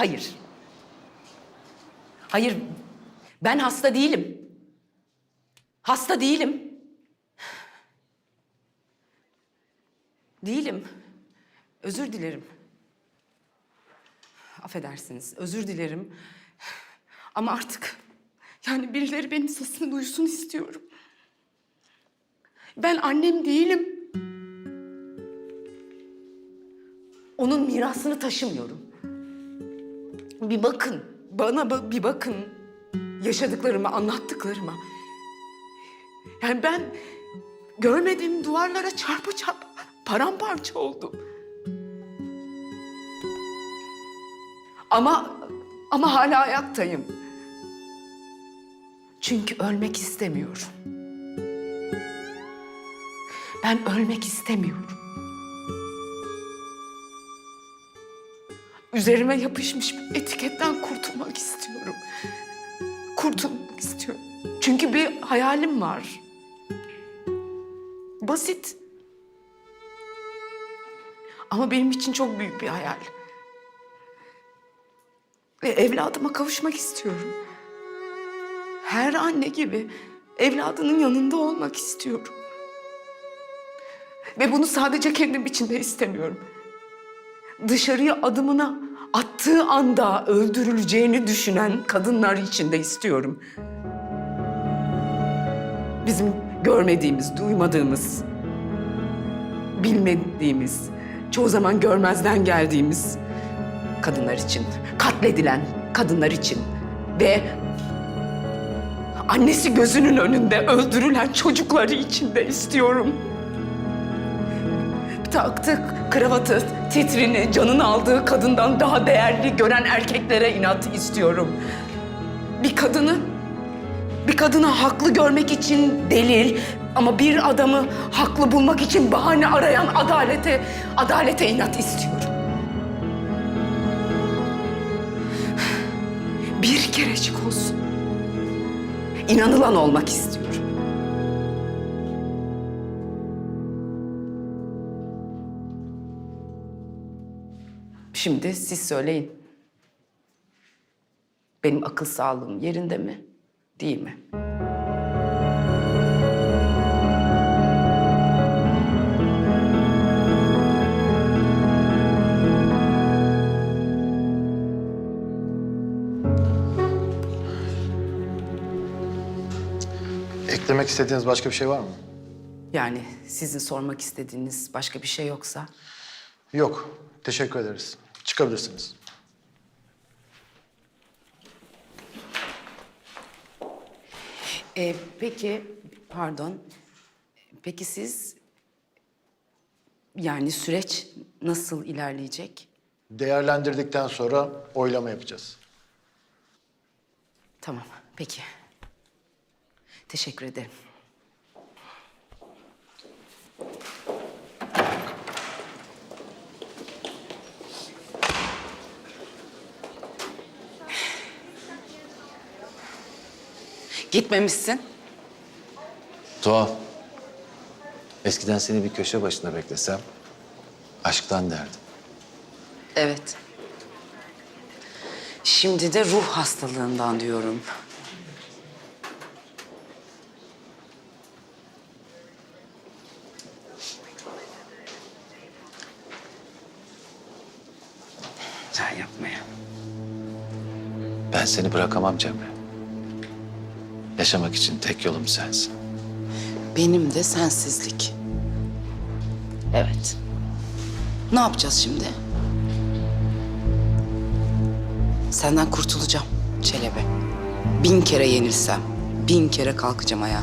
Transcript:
Hayır. Hayır. Ben hasta değilim. Hasta değilim. Değilim. Özür dilerim. Affedersiniz. Özür dilerim. Ama artık yani birileri benim sesimi duysun istiyorum. Ben annem değilim. Onun mirasını taşımıyorum. Bir bakın, bana ba- bir bakın. Yaşadıklarıma, anlattıklarıma. Yani ben görmediğim duvarlara çarpa çarpa paramparça oldum. Ama ama hala ayaktayım. Çünkü ölmek istemiyorum. Ben ölmek istemiyorum. Üzerime yapışmış bir etiketten kurtulmak istiyorum. Kurtulmak istiyorum. Çünkü bir hayalim var. Basit. Ama benim için çok büyük bir hayal. Ve evladıma kavuşmak istiyorum. Her anne gibi evladının yanında olmak istiyorum. Ve bunu sadece kendim için de istemiyorum. Dışarıya adımını attığı anda öldürüleceğini düşünen kadınlar için de istiyorum. Bizim görmediğimiz, duymadığımız, bilmediğimiz, çoğu zaman görmezden geldiğimiz kadınlar için, katledilen kadınlar için ve annesi gözünün önünde öldürülen çocukları için de istiyorum. Taktık kravatı, titrini, canını aldığı kadından daha değerli gören erkeklere inat istiyorum. Bir kadını, bir kadını haklı görmek için delil ama bir adamı haklı bulmak için bahane arayan adalete, adalete inat istiyorum. Bir kerecik olsun. İnanılan olmak istiyorum. Şimdi siz söyleyin. Benim akıl sağlığım yerinde mi? Değil mi? Eklemek istediğiniz başka bir şey var mı? Yani sizin sormak istediğiniz başka bir şey yoksa Yok. Teşekkür ederiz. Çıkabilirsiniz. Ee, peki, pardon. Peki siz, yani süreç nasıl ilerleyecek? Değerlendirdikten sonra oylama yapacağız. Tamam, peki. Teşekkür ederim. Gitmemişsin. Tuhaf. Eskiden seni bir köşe başında beklesem aşktan derdim. Evet. Şimdi de ruh hastalığından diyorum. Sen yapmaya. Ben seni bırakamam Cemre. Yaşamak için tek yolum sensin. Benim de sensizlik. Evet. Ne yapacağız şimdi? Senden kurtulacağım Çelebi. Bin kere yenilsem, bin kere kalkacağım ayağa.